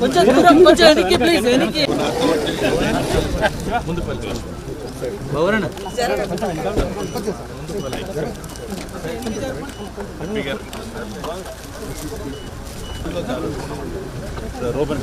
కొంచెం దూరం కొంచెం వెనక్కి ప్లీజ్ వెనక్కి ముందు భవరణ రోబన్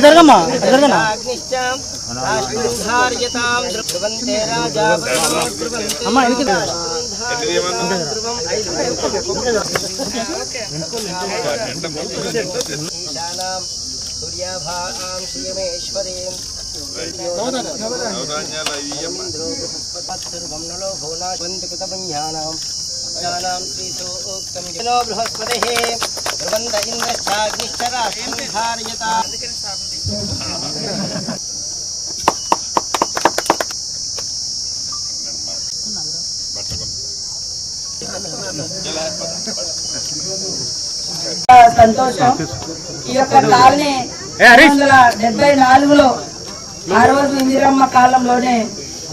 జరగమ్మ జరగనా అమ్మా వెనక్కి సూర్యాభాం శ్రీయమేశ్వరీం సర్వం నలో భువనాశవంతికృతపుణ్యానాం జ్ఞానాం శ్రీసూక్తం బృహస్పతిః ధ్రువంత ఇంద్రశ్చాగ్నిశ్చ రాష్ట్రం ధారయత సంతోషం ఈ యొక్క కాలనీ వందల డెబ్బై నాలుగులో ఆ రోజు ఇందిరమ్మ కాలంలోనే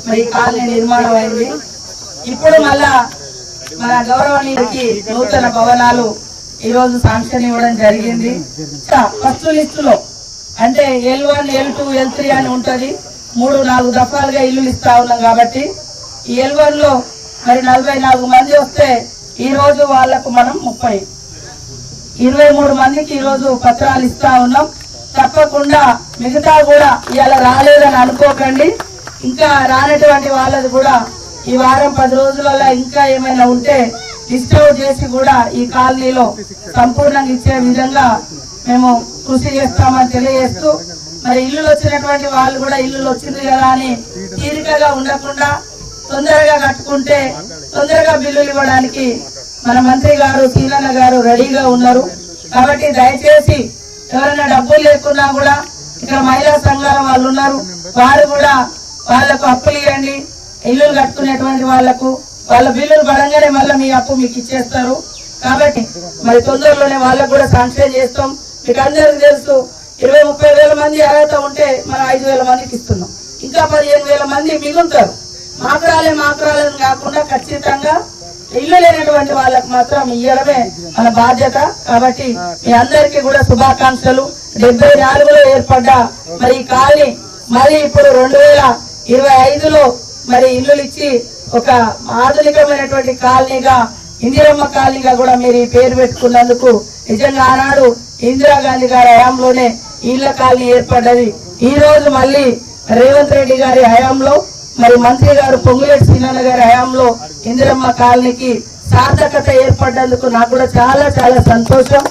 మరి ఈ కాలనీ నిర్మాణం అయింది ఇప్పుడు మళ్ళా మన గౌరవనీయుడికి నూతన భవనాలు ఈ రోజు శాంక్షన్ ఇవ్వడం జరిగింది. ఫస్ట్ లిస్టులో అంటే L one L two L three అని ఉంటుంది. మూడు నాలుగు దఫాలుగా ఇల్లులు ఇస్తా ఉన్నాం కాబట్టి ఈ ఎల్ వన్లో మరి నలభై నాలుగు మంది వస్తే ఈ రోజు వాళ్ళకు మనం ముప్పై. ఇరవై మూడు మందికి ఈ రోజు పత్రాలు ఇస్తా ఉన్నాం. తప్పకుండా మిగతా కూడా ఇలా రాలేదని అనుకోకండి. ఇంకా రానటువంటి వాళ్ళది కూడా ఈ వారం పది రోజులలో ఇంకా ఏమైనా ఉంటే లిస్ట్ చేసి కూడా ఈ కాలనీలో సంపూర్ణంగా ఇచ్చే విధంగా మేము కృషి చేస్తామని తెలియజేస్తూ మరి ఇల్లులు వచ్చినటువంటి వాళ్ళు కూడా ఇల్లులు వచ్చింది కదా అని తీరికగా ఉండకుండా తొందరగా కట్టుకుంటే తొందరగా బిల్లులు ఇవ్వడానికి మన మంత్రి గారు సీనన్న గారు రెడీగా ఉన్నారు. కాబట్టి దయచేసి ఎవరైనా డబ్బులు లేకున్నా కూడా ఇక్కడ మహిళా సంఘాల వాళ్ళు ఉన్నారు. వారు కూడా వాళ్ళకు అప్పులు ఇవ్వండి. ఇల్లులు కట్టుకునేటువంటి వాళ్ళకు వాళ్ళ బిల్లులు పడంగానే మళ్ళీ మీ అప్పు మీకు ఇచ్చేస్తారు. కాబట్టి మరి తొందరలోనే వాళ్ళకు కూడా శాంక్షన్ చేస్తాం. మీకు అందరికి తెలుసు ఇరవై ముప్పై వేల మంది అర్హత ఉంటే మనం ఐదు వేల మందికి ఇస్తున్నాం. ఇంకా పదిహేను వేల మంది మిగులుతారు. మాకరాలే మాకరాలని కాకుండా ఖచ్చితంగా ఇల్లు లేనటువంటి వాళ్ళకి మాత్రం ఇయ్యడమే మన బాధ్యత. కాబట్టి మీ అందరికీ కూడా శుభాకాంక్షలు. డెబ్బై నాలుగులో ఏర్పడ్డ మరి ఈ కాలనీ మరి ఇప్పుడు రెండు వేల ఇరవై ఐదులో మరి ఇల్లులు ఇచ్చి ఒక ఆధునికమైనటువంటి కాలనీగా ఇందిరమ్మ కాలనీగా కూడా మీరు ఈ పేరు పెట్టుకున్నందుకు నిజంగా ఆనాడు ఇందిరాగాంధీ గారి హయాంలోనే ఇళ్ళ కాలనీ ఏర్పడ్డది. ఈ రోజు మళ్ళీ రేవంత్ రెడ్డి గారి హయాంలో మరి మంత్రి గారు పొంగులేటి సీనన్న గారి హయాంలో ఇందిరమ్మ కాలనీకి సార్థకత ఏర్పడ్డందుకు నాకు కూడా చాలా చాలా సంతోషం.